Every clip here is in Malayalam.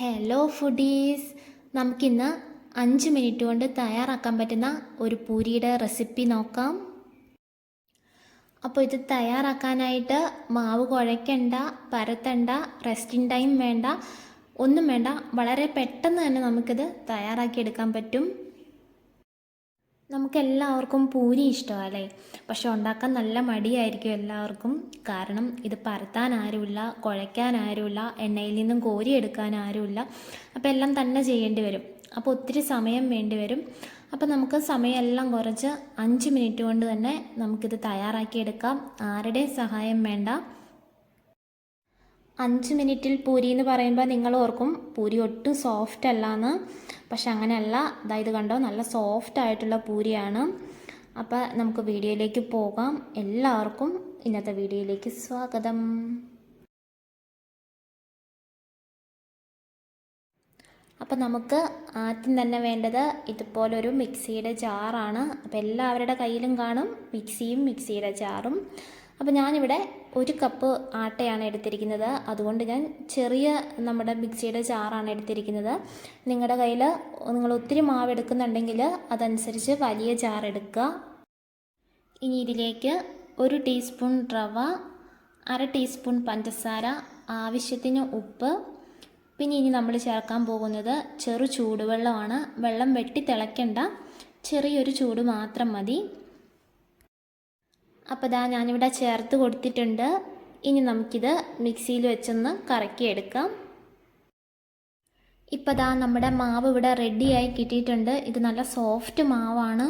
ഹലോ ഫുഡീസ് നമുക്കിന്ന് അഞ്ച് മിനിറ്റ് കൊണ്ട് തയ്യാറാക്കാൻ പറ്റുന്ന ഒരു പൂരിയുടെ റെസിപ്പി നോക്കാം. അപ്പോൾ ഇത് തയ്യാറാക്കാനായിട്ട് മാവ് കുഴയ്ക്കണ്ട പരത്തണ്ട റെസ്റ്റിംഗ് ടൈം വേണ്ട ഒന്നും വേണ്ട. വളരെ പെട്ടെന്ന് തന്നെ നമുക്കിത് തയ്യാറാക്കിയെടുക്കാൻ പറ്റും. നമുക്കെല്ലാവർക്കും പൂരി ഇഷ്ടമല്ലേ? പക്ഷെ ഉണ്ടാക്കാൻ നല്ല മടിയായിരിക്കും എല്ലാവർക്കും. കാരണം ഇത് പരത്താൻ ആരുമില്ല കുഴയ്ക്കാൻ ആരുമില്ല എണ്ണയിൽ നിന്നും കോരിയെടുക്കാൻ ആരുമില്ല. അപ്പോൾ എല്ലാം തന്നെ ചെയ്യേണ്ടി വരും. അപ്പോൾ ഒത്തിരി സമയം വേണ്ടി വരും. അപ്പോൾ നമുക്ക് സമയമെല്ലാം കുറച്ച് അഞ്ച് മിനിറ്റ് കൊണ്ട് തന്നെ നമുക്കിത് തയ്യാറാക്കിയെടുക്കാം. ആരുടെയും സഹായം വേണ്ട. അഞ്ച് മിനിറ്റിൽ പൂരി എന്ന് പറയുമ്പോൾ നിങ്ങൾ ഓർക്കും പൂരി ഒട്ടും സോഫ്റ്റ് അല്ലാന്ന്. പക്ഷെ അങ്ങനെയല്ല. അതായത് കണ്ടോ നല്ല സോഫ്റ്റ് ആയിട്ടുള്ള പൂരിയാണ്. അപ്പോൾ നമുക്ക് വീഡിയോയിലേക്ക് പോകാം. എല്ലാവർക്കും ഇന്നത്തെ വീഡിയോയിലേക്ക് സ്വാഗതം. അപ്പോൾ നമുക്ക് ആദ്യം തന്നെ വേണ്ടത് ഇതുപോലൊരു മിക്സിയുടെ ജാറാണ്. അപ്പോൾ എല്ലാവരുടെ കയ്യിലും കാണും മിക്സിയും മിക്സിയുടെ ജാറും. അപ്പോൾ ഞാനിവിടെ ഒരു കപ്പ് ആട്ടയാണ് എടുത്തിരിക്കുന്നത്. അതുകൊണ്ട് ഞാൻ ചെറിയ നമ്മുടെ മിക്സിയുടെ ജാറാണ് എടുത്തിരിക്കുന്നത്. നിങ്ങളുടെ കയ്യിൽ നിങ്ങൾ ഒത്തിരി മാവ് എടുക്കുന്നുണ്ടെങ്കിൽ അതനുസരിച്ച് വലിയ ജാർ എടുക്കുക. ഇനി ഇതിലേക്ക് ഒരു ടീസ്പൂൺ റവ അര ടീസ്പൂൺ പഞ്ചസാര ആവശ്യത്തിന് ഉപ്പ്. പിന്നെ ഇനി നമ്മൾ ചേർക്കാൻ പോകുന്നത് ചെറു ചൂടുവെള്ളമാണ്. വെള്ളം വെട്ടി തിളയ്ക്കേണ്ട. ചെറിയൊരു ചൂട് മാത്രം മതി. അപ്പോൾ ഇതാ ഞാനിവിടെ ചേർത്ത് കൊടുത്തിട്ടുണ്ട്. ഇനി നമുക്കിത് മിക്സിയിൽ വെച്ചൊന്ന് കറക്കിയെടുക്കാം. ഇപ്പോൾ ഇതാ നമ്മുടെ മാവ് ഇവിടെ റെഡിയായി കിട്ടിയിട്ടുണ്ട്. ഇത് നല്ല സോഫ്റ്റ് മാവാണ്.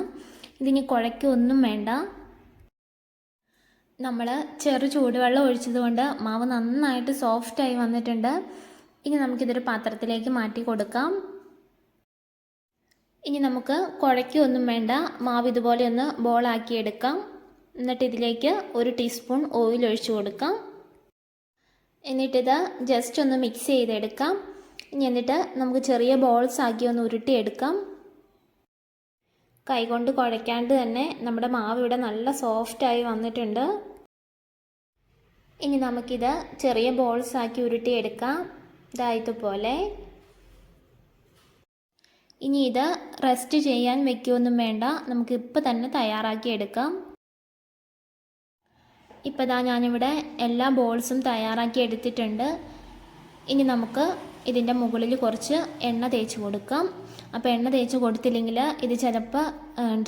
ഇതിനി കുഴയ്ക്കൊന്നും വേണ്ട. നമ്മൾ ചെറു ചൂടുവെള്ളം ഒഴിച്ചതുകൊണ്ട് മാവ് നന്നായിട്ട് സോഫ്റ്റായി വന്നിട്ടുണ്ട്. ഇനി നമുക്കിതൊരു പാത്രത്തിലേക്ക് മാറ്റി കൊടുക്കാം. ഇനി നമുക്ക് കുഴയ്ക്കൊന്നും വേണ്ട. മാവ് ഇതുപോലെ ഒന്ന് ബോളാക്കി എടുക്കാം എന്നിട്ട് ഇതിലേക്ക് ഒരു ടീസ്പൂൺ ഓയിൽ ഒഴിച്ചു കൊടുക്കാം. എന്നിട്ടിത് ജസ്റ്റ് ഒന്ന് മിക്സ് ചെയ്തെടുക്കാം. ഇനി എന്നിട്ട് നമുക്ക് ചെറിയ ബോൾസ് ആക്കി ഒന്ന് ഉരുട്ടിയെടുക്കാം. കൈകൊണ്ട് കുഴയ്ക്കാണ്ട് തന്നെ നമ്മുടെ മാവ് ഇവിടെ നല്ല സോഫ്റ്റായി വന്നിട്ടുണ്ട്. ഇനി നമുക്കിത് ചെറിയ ബോൾസ് ആക്കി ഉരുട്ടിയെടുക്കാം. ഇതുപോലെ. ഇനി ഇത് റെസ്റ്റ് ചെയ്യാൻ വെക്കുകയൊന്നും വേണ്ട. നമുക്ക് ഇപ്പോൾ തന്നെ തയ്യാറാക്കി എടുക്കാം ഇപ്പോൾ ഇതാ ഞാനിവിടെ എല്ലാ ബോൾസും തയ്യാറാക്കി എടുത്തിട്ടുണ്ട്. ഇനി നമുക്ക് ഇതിന്റെ മുകളിൽ കുറച്ച് എണ്ണ തേച്ച് കൊടുക്കാം. അപ്പോൾ എണ്ണ തേച്ച് കൊടുത്തില്ലെങ്കിൽ ഇത് ചിലപ്പോൾ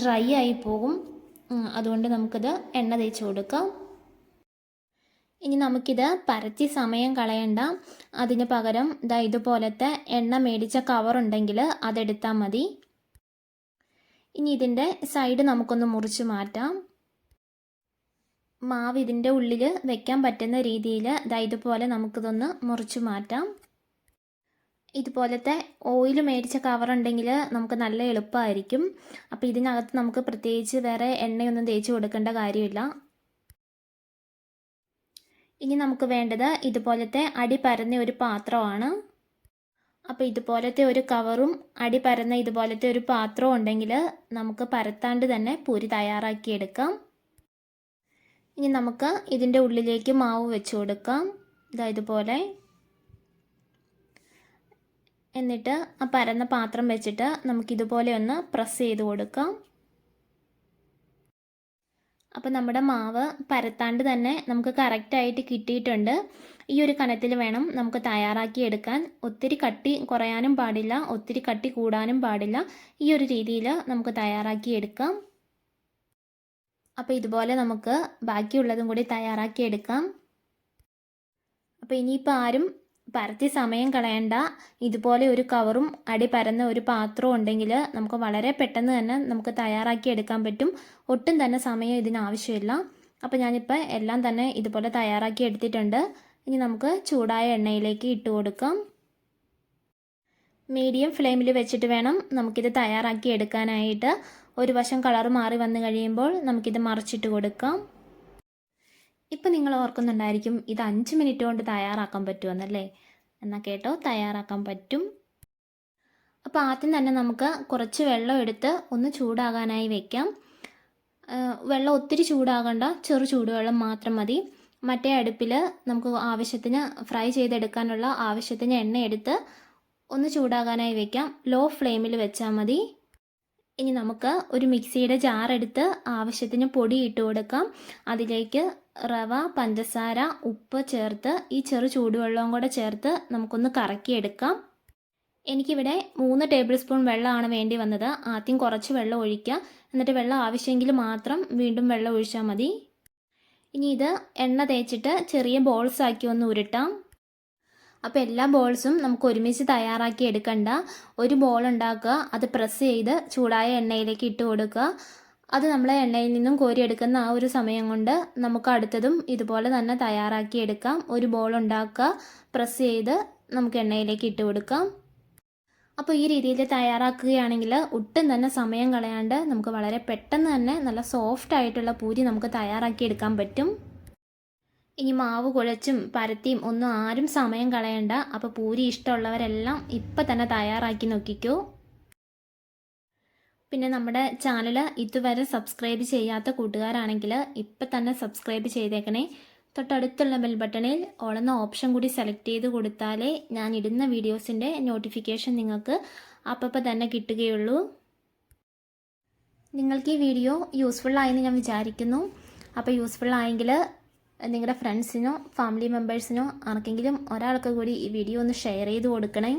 ഡ്രൈ ആയി പോകും. അതുകൊണ്ട് നമുക്കിത് എണ്ണ തേച്ച് കൊടുക്കാം. ഇനി നമുക്കിത് പരത്തി സമയം കളയണ്ട. അതിന് പകരം ഇതാ ഇതുപോലത്തെ എണ്ണ മേടിച്ച കവർ ഉണ്ടെങ്കിൽ അതെടുത്താൽ മതി. ഇനി ഇതിന്റെ സൈഡ് നമുക്കൊന്ന് മുറിച്ച് മാറ്റാം. മാവ് ഇതിന്റെ ഉള്ളിൽ വെക്കാൻ പറ്റുന്ന രീതിയിൽ ഇതാ ഇതുപോലെ നമുക്കിതൊന്ന് മുറിച്ച് മാറ്റാം. ഇതുപോലത്തെ ഓയിൽ മേടിച്ച കവറുണ്ടെങ്കിൽ നമുക്ക് നല്ല എളുപ്പമായിരിക്കും അപ്പോൾ ഇതിനകത്ത് നമുക്ക് പ്രത്യേകിച്ച് വേറെ എണ്ണയൊന്നും തേച്ച് കൊടുക്കേണ്ട കാര്യമില്ല. ഇനി നമുക്ക് വേണ്ടത് ഇതുപോലത്തെ അടി പരന്ന ഒരു പാത്രമാണ്. അപ്പോൾ ഇതുപോലത്തെ ഒരു കവറും അടി പരന്ന ഇതുപോലത്തെ ഒരു പാത്രവും ഉണ്ടെങ്കിൽ നമുക്ക് പരത്താണ്ട് തന്നെ പൂരി തയ്യാറാക്കിയെടുക്കാം. ഇനി നമുക്ക് ഇതിന്റെ ഉള്ളിലേക്ക് മാവ് വെച്ച് കൊടുക്കാം. ഇതാ ഇതുപോലെ. എന്നിട്ട് ആ പരന്ന പാത്രം വെച്ചിട്ട് നമുക്കിതുപോലെ ഒന്ന് പ്രസ് ചെയ്ത് കൊടുക്കാം. അപ്പോൾ നമ്മുടെ മാവ് പരത്താണ്ട് തന്നെ നമുക്ക് കറക്റ്റായിട്ട് കിട്ടിയിട്ടുണ്ട്. ഈ ഒരു കനത്തിൽ വേണം നമുക്ക് തയ്യാറാക്കിയെടുക്കാൻ ഒത്തിരി കട്ടി കുറയാനും പാടില്ല ഒത്തിരി കട്ടി കൂടാനും പാടില്ല. ഈ ഒരു രീതിയിൽ നമുക്ക് തയ്യാറാക്കി എടുക്കാം. അപ്പോൾ ഇതുപോലെ നമുക്ക് ബാക്കിയുള്ളതും കൂടി തയ്യാറാക്കി എടുക്കാം. അപ്പോൾ ഇനിയിപ്പോൾ ആരും പരത്തി സമയം കളയണ്ട. ഇതുപോലെ ഒരു കവറും അടി പരന്ന ഒരു പാത്രവും ഉണ്ടെങ്കിൽ നമുക്ക് വളരെ പെട്ടെന്ന് തന്നെ നമുക്ക് തയ്യാറാക്കി എടുക്കാൻ പറ്റും. ഒട്ടും തന്നെ സമയം ഇതിനാവശ്യമില്ല അപ്പോൾ ഞാനിപ്പോൾ എല്ലാം തന്നെ ഇതുപോലെ തയ്യാറാക്കി എടുത്തിട്ടുണ്ട്. ഇനി നമുക്ക് ചൂടായ എണ്ണയിലേക്ക് ഇട്ട് കൊടുക്കാം. മീഡിയം ഫ്ലെയിമിൽ വെച്ചിട്ട് വേണം നമുക്കിത് തയ്യാറാക്കി എടുക്കാനായിട്ട്. ഒരു വശം കളർ മാറി വന്നു കഴിയുമ്പോൾ നമുക്കിത് മറിച്ചിട്ട് കൊടുക്കാം. ഇപ്പം നിങ്ങൾ ഓർക്കുന്നുണ്ടായിരിക്കും ഇത് അഞ്ച് മിനിറ്റ് കൊണ്ട് തയ്യാറാക്കാൻ പറ്റുമെന്നല്ലേ? എന്നാൽ കേട്ടോ തയ്യാറാക്കാൻ പറ്റും. അപ്പോൾ ആദ്യം തന്നെ നമുക്ക് കുറച്ച് വെള്ളം എടുത്ത് ഒന്ന് ചൂടാകാനായി വെക്കാം. വെള്ളം ഒത്തിരി ചൂടാകണ്ട ചെറു ചൂടുവെള്ളം മാത്രം മതി. മറ്റേ അടുപ്പിൽ നമുക്ക് ആവശ്യത്തിന് ഫ്രൈ ചെയ്തെടുക്കാനുള്ള ആവശ്യത്തിന് എണ്ണ എടുത്ത് ഒന്ന് ചൂടാകാനായി വെക്കാം. ലോ ഫ്ലെയിമിൽ വെച്ചാൽ മതി. ഇനി നമുക്ക് ഒരു മിക്സിയുടെ ജാറെടുത്ത് ആവശ്യത്തിന് പൊടി ഇട്ട് കൊടുക്കാം. അതിലേക്ക് റവ പഞ്ചസാര ഉപ്പ് ചേർത്ത് ഈ ചെറു ചൂടുവെള്ളവും കൂടെ ചേർത്ത് നമുക്കൊന്ന് കറക്കിയെടുക്കാം. എനിക്കിവിടെ മൂന്ന് ടേബിൾ സ്പൂൺ വെള്ളമാണ് വേണ്ടി വന്നത്. ആദ്യം കുറച്ച് വെള്ളം ഒഴിക്കുക. എന്നിട്ട് വെള്ളം ആവശ്യമെങ്കിൽ മാത്രം വീണ്ടും വെള്ളം ഒഴിച്ചാൽ മതി. ഇനി ഇത് എണ്ണ തേച്ചിട്ട് ചെറിയ ബോൾസ് ആക്കി ഒന്ന് ഉരുട്ടാം. അപ്പോൾ എല്ലാ ബോൾസും നമുക്ക് ഒരുമിച്ച് തയ്യാറാക്കി എടുക്കണ്ട. ഒരു ബോൾ ഉണ്ടാക്കുക. അത് പ്രസ് ചെയ്ത് ചൂടായ എണ്ണയിലേക്ക് ഇട്ട് കൊടുക്കുക. അത് നമ്മൾ എണ്ണയിൽ നിന്നും കോരിയെടുക്കുന്ന ആ ഒരു സമയം കൊണ്ട് നമുക്ക് അടുത്തതും ഇതുപോലെ തന്നെ തയ്യാറാക്കി എടുക്കാം. ഒരു ബോൾ ഉണ്ടാക്കുക. പ്രസ് ചെയ്ത് നമുക്ക് എണ്ണയിലേക്ക് ഇട്ട് കൊടുക്കാം. അപ്പോൾ ഈ രീതിയിൽ തയ്യാറാക്കുകയാണെങ്കിൽ ഒട്ടും തന്നെ സമയം കളയാണ്ട് നമുക്ക് വളരെ പെട്ടെന്ന് തന്നെ നല്ല സോഫ്റ്റ് ആയിട്ടുള്ള പൂരി നമുക്ക് തയ്യാറാക്കി എടുക്കാൻ പറ്റും. ഇനി മാവ് കുഴച്ചും പരത്തിയും ഒന്നും ആരും സമയം കളയണ്ട. അപ്പോൾ പൂരി ഇഷ്ടമുള്ളവരെല്ലാം ഇപ്പം തന്നെ തയ്യാറാക്കി നോക്കിക്കോ. പിന്നെ നമ്മുടെ ചാനൽ ഇതുവരെ സബ്സ്ക്രൈബ് ചെയ്യാത്ത കൂട്ടുകാരാണെങ്കിൽ ഇപ്പം തന്നെ സബ്സ്ക്രൈബ് ചെയ്തേക്കണേ. തൊട്ടടുത്തുള്ള ബെൽ ബട്ടണിൽ ഓളുന്ന ഓപ്ഷൻ കൂടി സെലക്ട് ചെയ്ത് കൊടുത്താലേ ഞാൻ ഇടുന്ന വീഡിയോസിന്റെ നോട്ടിഫിക്കേഷൻ നിങ്ങൾക്ക് അപ്പം തന്നെ കിട്ടുകയുള്ളൂ. നിങ്ങൾക്ക് ഈ വീഡിയോ യൂസ്ഫുൾ ആയെന്ന് ഞാൻ വിചാരിക്കുന്നു. അപ്പോൾ യൂസ്ഫുൾ ആയെങ്കിൽ നിങ്ങളുടെ ഫ്രണ്ട്സിനോ ഫാമിലി മെമ്പേഴ്സിനോ ആർക്കെങ്കിലും ഒരാൾക്ക് കൂടി ഈ വീഡിയോ ഒന്ന് ഷെയർ ചെയ്ത് കൊടുക്കണേ.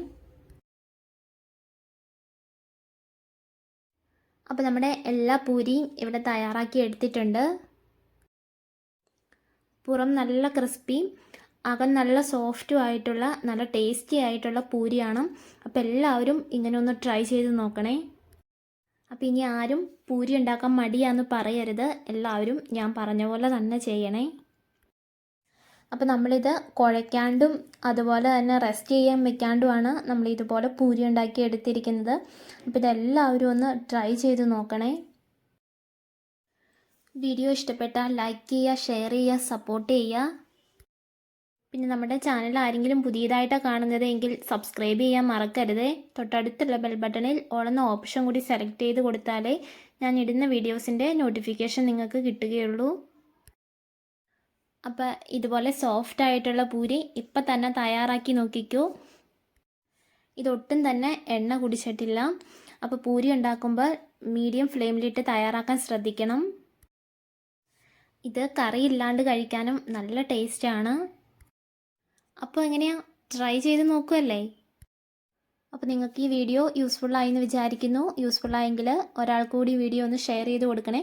അപ്പോൾ നമ്മുടെ എല്ലാ പൂരിയും ഇവിടെ തയ്യാറാക്കി എടുത്തിട്ടുണ്ട്. പുറം നല്ല ക്രിസ്പിയും അകം നല്ല സോഫ്റ്റും ആയിട്ടുള്ള നല്ല ടേസ്റ്റി ആയിട്ടുള്ള പൂരിയാണ്. അപ്പോൾ എല്ലാവരും ഇങ്ങനെ ഒന്ന് ട്രൈ ചെയ്ത് നോക്കണേ. അപ്പോൾ ഇനി ആരും പൂരി ഉണ്ടാക്കാൻ മടിയാന്ന് പറയരുത്. എല്ലാവരും ഞാൻ പറഞ്ഞ പോലെ തന്നെ ചെയ്യണേ. അപ്പോൾ നമ്മളിത് കുഴയ്ക്കാണ്ടും അതുപോലെ തന്നെ റെസ്റ്റ് ചെയ്യാൻ വെക്കാണ്ടുമാണ് നമ്മൾ ഇതുപോലെ പൂരി ഉണ്ടാക്കി എടുത്തിരിക്കുന്നത്. അപ്പോൾ ഇതെല്ലാവരും ഒന്ന് ട്രൈ ചെയ്ത് നോക്കണേ. വീഡിയോ ഇഷ്ടപ്പെട്ടാൽ ലൈക്ക് ചെയ്യുക ഷെയർ ചെയ്യുക സപ്പോർട്ട് ചെയ്യുക. പിന്നെ നമ്മുടെ ചാനൽ ആരെങ്കിലും പുതിയതായിട്ടാണ് കാണുന്നത് എങ്കിൽ സബ്സ്ക്രൈബ് ചെയ്യാൻ മറക്കരുത്. തൊട്ടടുത്തുള്ള ബെൽ ബട്ടണിൽ ഓളുന്ന ഓപ്ഷൻ കൂടി സെലക്ട് ചെയ്ത് കൊടുത്താലേ ഞാൻ ഇടുന്ന വീഡിയോസിന്റെ നോട്ടിഫിക്കേഷൻ നിങ്ങൾക്ക് കിട്ടുകയുള്ളൂ. അപ്പോൾ ഇതുപോലെ സോഫ്റ്റ് ആയിട്ടുള്ള പൂരി ഇപ്പം തന്നെ തയ്യാറാക്കി നോക്കിക്കൂ. ഇതൊട്ടും തന്നെ എണ്ണ കുടിച്ചിട്ടില്ല. അപ്പോൾ പൂരി ഉണ്ടാക്കുമ്പോൾ മീഡിയം ഫ്ലെയിമിലിട്ട് തയ്യാറാക്കാൻ ശ്രദ്ധിക്കണം. ഇത് കറി ഇല്ലാണ്ട് കഴിക്കാനും നല്ല ടേസ്റ്റാണ് അപ്പോൾ എങ്ങനെയാ? ട്രൈ ചെയ്ത് നോക്കുമല്ലേ അപ്പോൾ നിങ്ങൾക്ക് ഈ വീഡിയോ യൂസ്ഫുൾ ആയി എന്ന് വിചാരിക്കുന്നു. ഒരാൾ കൂടി വീഡിയോ ഒന്ന് ഷെയർ ചെയ്ത് കൊടുക്കണേ.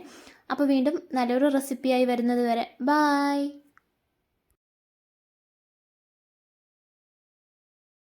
അപ്പോൾ വീണ്ടും നല്ലൊരു റെസിപ്പിയായി വരുന്നത് വരെ. ബായ്